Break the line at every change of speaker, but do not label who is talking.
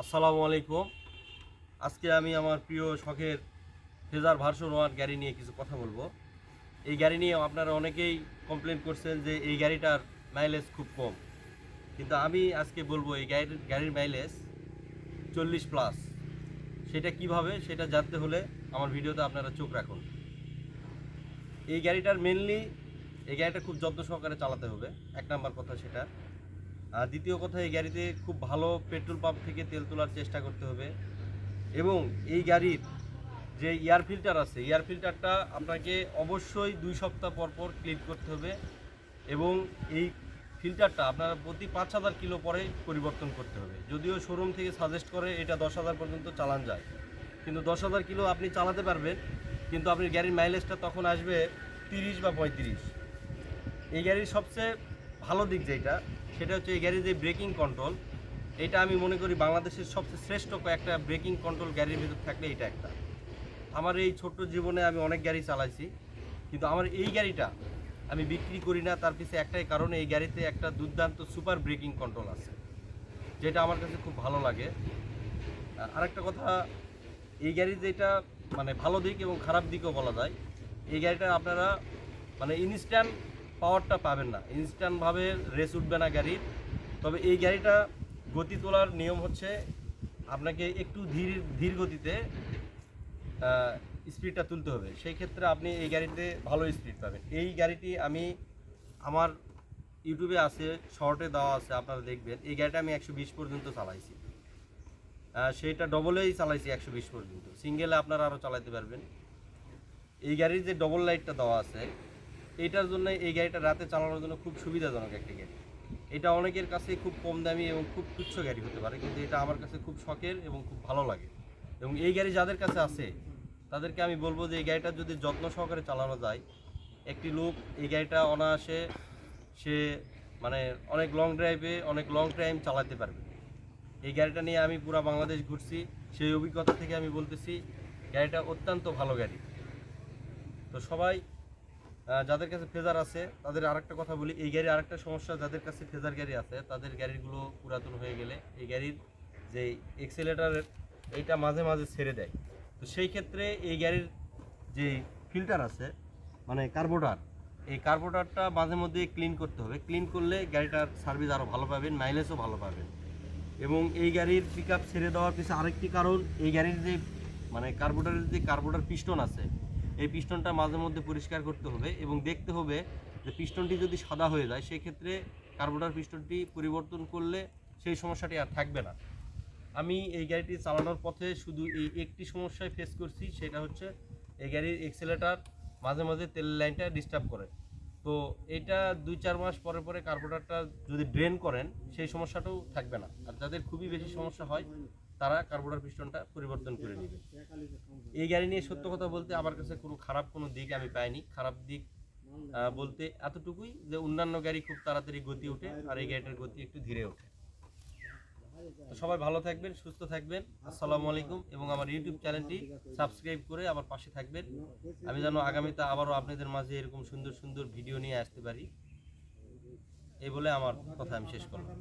আসসালামু আলাইকুম। আজকে আমি আমার প্রিয় শখের ফেজার ভার্সন ওয়ান গাড়ি নিয়ে কিছু কথা বলব। এই গাড়ি নিয়ে আপনারা অনেকেই কমপ্লেন করছেন যে এই গাড়িটার মাইলেজ খুব কম। কিন্তু আমি আজকে বলব এই গাড়ির গাড়ির মাইলেজ চল্লিশ প্লাস সেটা কীভাবে, সেটা জানতে হলে আমার ভিডিওতে আপনারা চোখ রাখুন। এই গাড়িটার মেনলি এই গাড়িটা খুব যত্ন সহকারে চালাতে হবে। এক নাম্বার কথা সেটা। দ্বিতীয় কথা, এই গাড়িতে খুব ভালো পেট্রোল পাম্প থেকে তেল তোলার চেষ্টা করতে হবে। এবং এই গাড়ির যে এয়ার ফিল্টার আছে, এয়ার ফিল্টারটা আপনাকে অবশ্যই দুই সপ্তাহ পর পর ক্লিন করতে হবে এবং এই ফিল্টারটা আপনারা প্রতি পাঁচ হাজার কিলো পরে পরিবর্তন করতে হবে। যদিও শোরুম থেকে সাজেস্ট করে এটা দশ হাজার পর্যন্ত চালান যায়। কিন্তু দশ হাজার কিলো আপনি চালাতে পারবেন, কিন্তু আপনি গাড়ির মাইলেজটা তখন আসবে তিরিশ বা পঁয়ত্রিশ। এই গাড়ির সবচেয়ে ভালো দিক যেটা সেটা হচ্ছে এই গাড়ির যে ব্রেকিং কন্ট্রোল। এটা আমি মনে করি বাংলাদেশের সবচেয়ে শ্রেষ্ঠ একটা ব্রেকিং কন্ট্রোল গাড়ির ভিতর থাকলে এটা একটা। আমার এই ছোট্ট জীবনে আমি অনেক গাড়ি চালাইছি, কিন্তু আমার এই গাড়িটা আমি বিক্রি করি না, তার পিছনে একটাই কারণ, এই গাড়িতে একটা দুর্দান্ত সুপার ব্রেকিং কন্ট্রোল আছে, যেটা আমার কাছে খুব ভালো লাগে। আরেকটা কথা, এই গাড়ির যেটা মানে ভালো দিক এবং খারাপ দিকও বলা যায়, এই গাড়িটা আপনারা মানে ইনস্ট্যান্ট পাওয়ারটা পাবেন না। ইনস্ট্যান্টভাবে রেস উঠবে না গাড়ির তবে এই গাড়িটা গতি তোলার নিয়ম হচ্ছে আপনাকে একটু ধীর ধীর গতিতে স্পিডটা তুলতে হবে। সেই ক্ষেত্রে আপনি এই গাড়িতে ভালো স্পিড পাবেন। এই গাড়িটি আমি আমার ইউটিউবে আছে শর্টে দেওয়া আছে, আপনারা দেখবেন। এই গাড়িটা আমি একশো বিশ পর্যন্ত চালাইছি। সেইটা ডবলেই চালাইছি একশো বিশ পর্যন্ত। সিঙ্গেলে আপনারা আরও চালাতে পারবেন। এই গাড়ির যে ডবল লাইটটা দেওয়া আছে এইটার জন্য এই গাড়িটা রাতে চালানোর জন্য খুব সুবিধাজনক একটা গাড়ি। এটা অনেকের কাছে খুব কম দামি এবং খুব তুচ্ছ গাড়ি হতে পারে, কিন্তু এটা আমার কাছে খুব শখের এবং খুব ভালো লাগে। এবং এই গাড়ি যাদের কাছে আছে, তাদেরকে আমি বলব যে এই গাড়িটা যদি যত্ন সহকারে চালানো যায়, একটি লোক এই গাড়িটা অনায়াসে সে মানে অনেক লং ড্রাইভে অনেক লং টাইম চালাতে পারবে। এই গাড়িটা নিয়ে আমি পুরো বাংলাদেশ ঘুরছি, সেই অভিজ্ঞতা থেকে আমি বলতেছি, গাড়িটা অত্যন্ত ভালো গাড়ি। তো সবাই যাদের কাছে ফেজার আছে, তাদের আরেকটা কথা বলি, এই গাড়ির আরেকটা সমস্যা, যাদের কাছে ফেজার গাড়ি আছে, তাদের গাড়িগুলো পুরাতন হয়ে গেলে এই গাড়ির যে এক্সেলেটারের এইটা মাঝে মাঝে ছেড়ে দেয়। তো সেই ক্ষেত্রে এই গাড়ির যে ফিল্টার আছে মানে কার্বোটার এই কার্বোটারটা মাঝে মধ্যে ক্লিন করতে হবে। ক্লিন করলে গাড়িটার সার্ভিস আরও ভালো পাবেন মাইলেজও ভালো পাবেন। এবং এই গাড়ির পিক ছেড়ে দেওয়ার পিছনে আরেকটি কারণ, এই গাড়ির যে মানে কার্বোটারের যে কার্বোটার পিস্টন আছে এই পিস্টনটা মাঝে মধ্যে পরিষ্কার করতে হবে এবং দেখতে হবে যে পিস্টনটি যদি সাদা হয়ে যায় সেই ক্ষেত্রে কার্বোটার পিস্টনটি পরিবর্তন করলে সেই সমস্যাটি আর থাকবে না। আমি এই গাড়িটি চালানোর পথে শুধু এই একটি সমস্যায় ফেস করছি, সেটা হচ্ছে এই গাড়ির এক্সেলেটার মাঝে মাঝে তেলের লাইনটা ডিস্টার্ব করে। তো এটা দুই চার মাস পরে পরে কার্বোরেটরটা যদি ড্রেন করেন, সেই সমস্যাটাও থাকবে না। আর যাদের খুবই বেশি সমস্যা হয় তারা কার্বোরেটর পিস্টনটা পরিবর্তন করে নেবে। এই গাড়ি নিয়ে সত্য কথা বলতে আমার কাছে কোনো খারাপ কোনো দিক আমি পাইনি। খারাপ দিক বলতে এতটুকুই যে অন্যান্য গাড়ি খুব তাড়াতাড়ি গতি ওঠে আর এই গাড়িটার গতি একটু ধীরে ওঠে। সবাই ভালো থাকবেন, সুস্থ থাকবেন। আসসালামু আলাইকুম এবং আমার ইউটিউব চ্যানেলটি সাবস্ক্রাইব করে আমার পাশে থাকবেন। আমি যেন আগামীতে আবারও আপনাদের মাঝে এরকম সুন্দর সুন্দর ভিডিও নিয়ে আসতে পারি। এই বলে আমার কথা আমি শেষ করলাম।